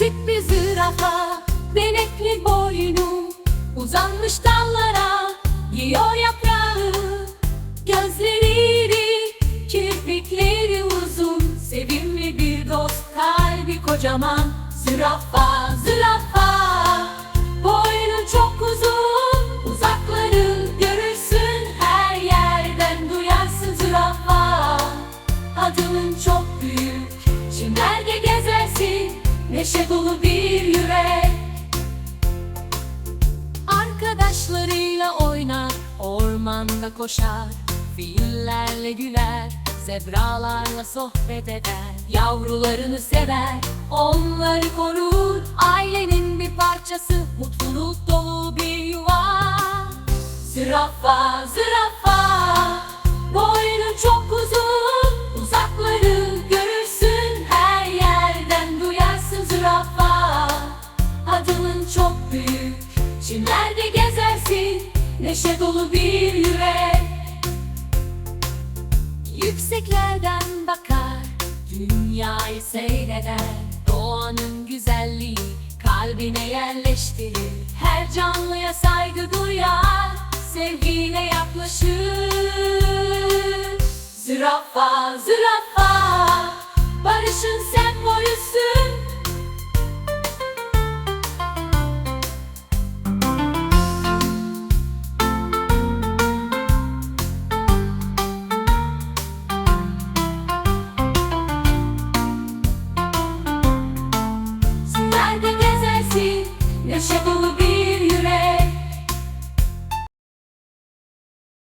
bir zürafa Benekli boynu uzanmış dallara Yiyor yaprağı. Gözleri Kirpikleri uzun Sevimli bir dost Kalbi kocaman. Zürafa, zürafa Boynu çok uzun Uzakları görürsün Her yerden duyarsın zürafa. Adının çok Neşe dolu bir yürek. Arkadaşlarıyla oynar Ormanda koşar Fillerle güler Zebralarla sohbet eder. Yavrularını sever Onları korur. Ailenin bir parçası Mutluluk dolu bir yuva. Zürafa, zürafa zürafa Adının çok büyük. Çimlerde gezersin Neşe dolu bir yürek. Yükseklerden bakar Dünyayı seyreder. Doğanın güzelliği Kalbine yerleştirir. Her canlıya saygı duyar Sevgiyle yaklaşır. Zürafa, zürafa Barışın sembolüsün